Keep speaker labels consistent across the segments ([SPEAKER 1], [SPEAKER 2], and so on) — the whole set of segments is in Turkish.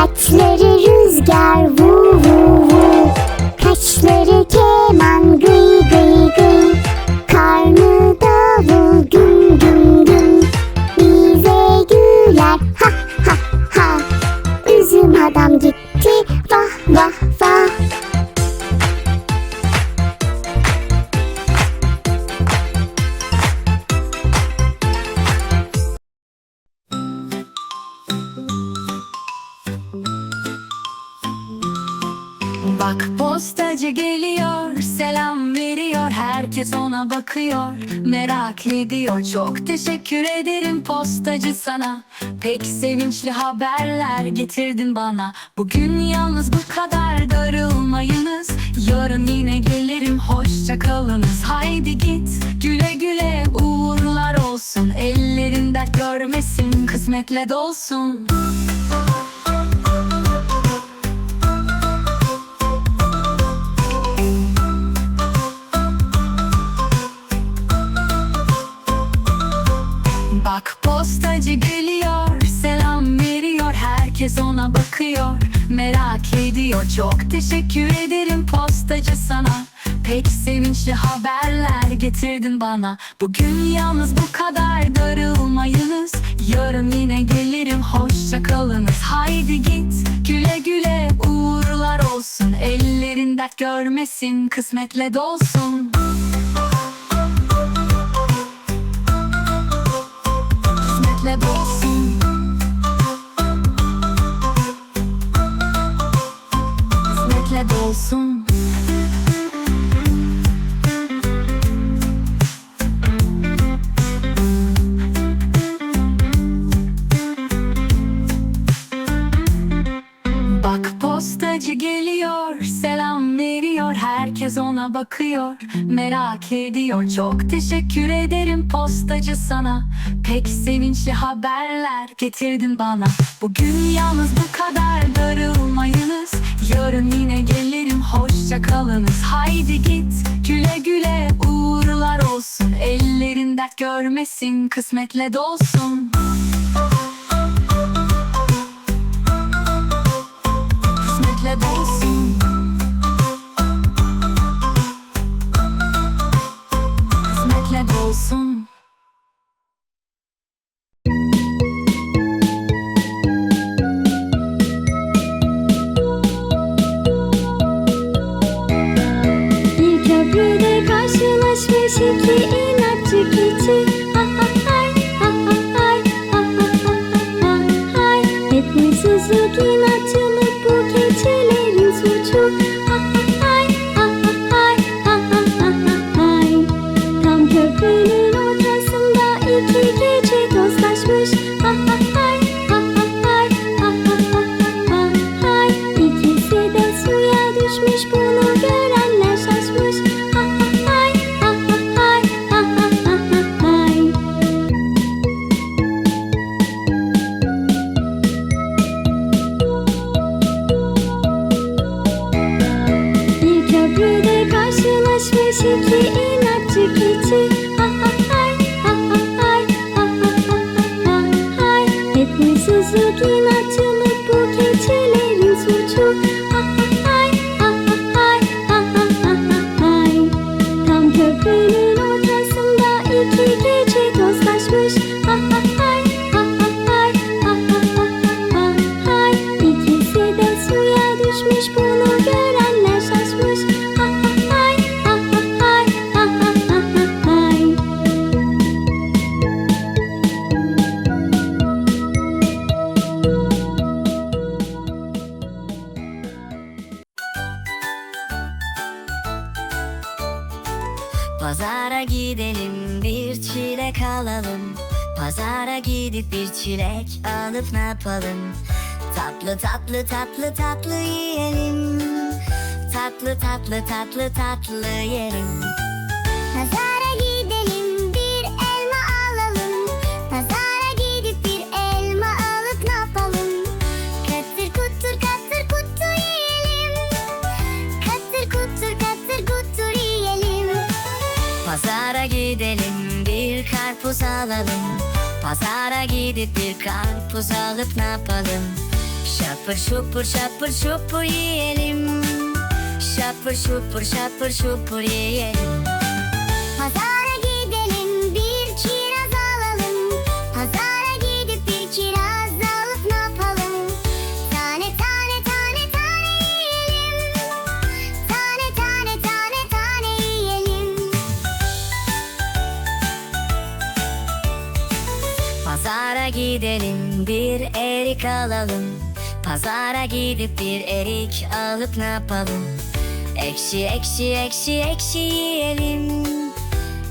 [SPEAKER 1] Saçları
[SPEAKER 2] herkes ona bakıyor merak ediyor. Çok teşekkür ederim postacı sana. Pek sevinçli haberler getirdin bana. Bugün yalnız bu kadar darılmayınız. Yarın yine gelirim hoşça kalınız. Haydi git güle güle uğurlar olsun. Ellerin dert görmesin kısmetle dolsun postacı geliyor selam veriyor herkes ona bakıyor. Merak ediyor çok teşekkür ederim postacı sana. Pek sevinçli haberler getirdin bana. Bugün yalnız bu kadar darılmayınız. Yarın yine gelirim hoşça kalınız. Haydi git güle güle uğurlar olsun. Ellerin dert görmesin kısmetle dolsun kısmetle dolsun Kısmetle dolsun. Bak postacı geliyor veriyor herkes ona bakıyor merak ediyor. Çok teşekkür ederim postacı sana. Pek sevinçli haberler getirdin bana. Bugün yalnız bu kadar darılmayınız. Yarın yine gelirim hoşça kalınız. Haydi git güle güle uğurlar olsun. Ellerin dert görmesin kısmetle dolsun. Kısmetle dolsun
[SPEAKER 3] gidelim bir çilek alalım Pazara gidip bir çilek alıp ne yapalım? Tatlı tatlı tatlı tatlı yiyelim. Tatlı tatlı tatlı tatlı
[SPEAKER 1] Pazara gidelim alalım. Pazara gidip bir
[SPEAKER 3] karpuz alıp ne yapalım? Şapır şupur şapır şupur yiyelim. Şapır şupur şapır şupur yiyelim
[SPEAKER 1] alalım. Pazara gidip bir
[SPEAKER 3] erik alıp ne yapalım? Ekşi ekşi ekşi ekşi yiyelim.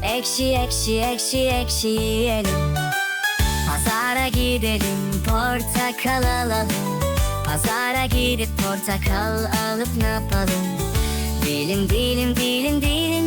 [SPEAKER 3] Ekşi ekşi ekşi ekşi yiyelim. Pazara gidelim portakal alalım. Pazara gidip portakal alıp ne yapalım? Dilim dilim dilim dilim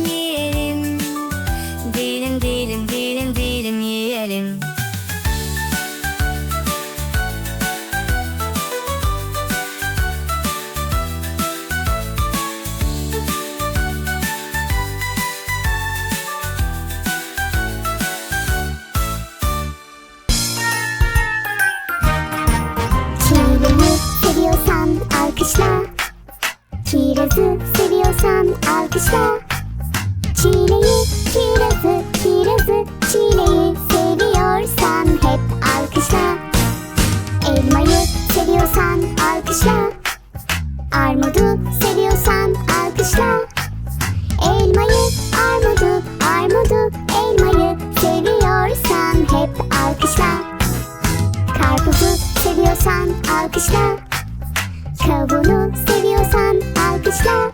[SPEAKER 1] Kavunu seviyorsan alkışla.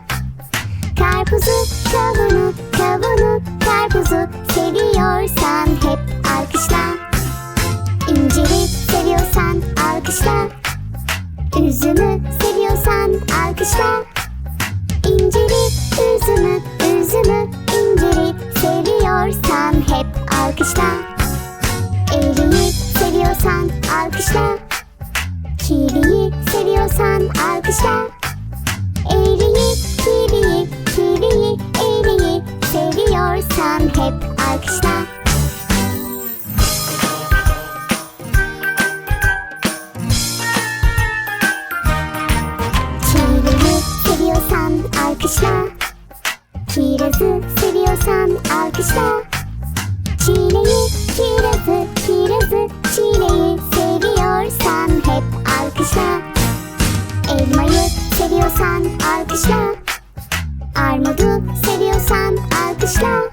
[SPEAKER 1] Karpuzu, kavunu, kavunu, karpuzu seviyorsan hep alkışla. İnciri seviyorsan alkışla. Üzümü seviyorsan alkışla. İnciri, üzümü, üzümü, inciri seviyorsan hep alkışla. Eriği seviyorsan alkışla seviyorsan alkışla Eriği, kiviyi, kiviyi, eriği seviyorsan hep alkışla Kiviyi seviyorsan alkışla Kirazı seviyorsan alkışla seviyorsan alkışla. Armudu seviyorsan alkışla.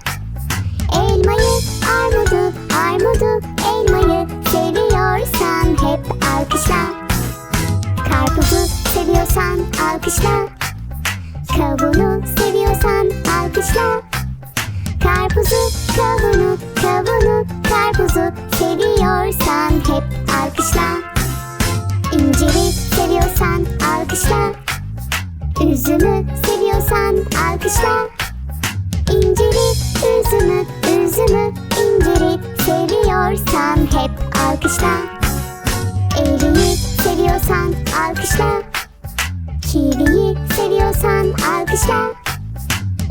[SPEAKER 1] Elmayı, armudu, armudu, elmayı seviyorsan hep alkışla. Karpuzu seviyorsan alkışla. Kavunu seviyorsan alkışla. Karpuzu, kavunu, kavunu, karpuzu seviyorsan hep alkışla. İnciri seviyorsan alkışla Üzümü seviyorsan alkışla. İnciri, üzümü, üzümü, inciri seviyorsan hep alkışla. Eriği seviyorsan alkışla. Kiviyi seviyorsan alkışla.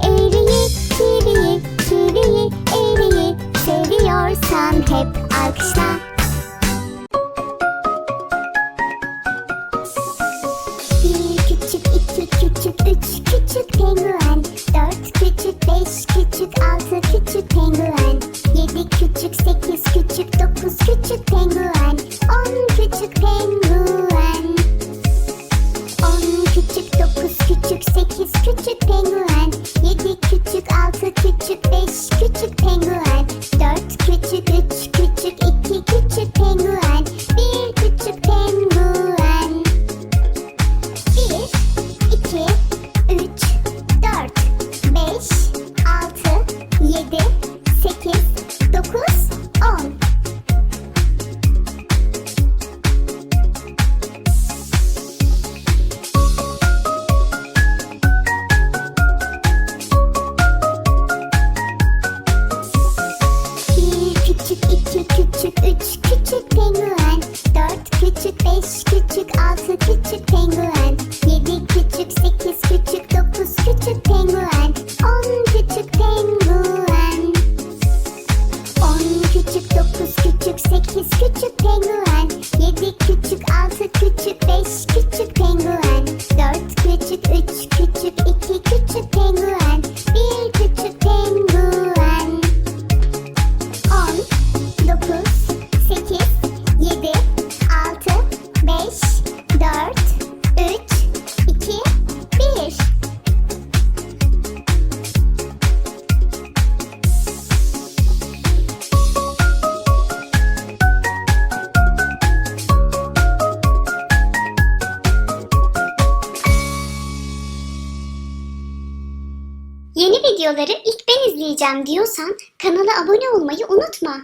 [SPEAKER 1] Eriği, kiviyi, kiviyi, eriği seviyorsan hep alkışla küçük altı küçük penguen. Yedi küçük sekiz küçük dokuz küçük penguen. On küçük penguen. On küçük dokuz küçük sekiz küçük penguen. Yedi küçük altı küçük beş küçük penguen. Dört küçük üç videoları ilk ben izleyeceğim diyorsan kanala abone olmayı unutma.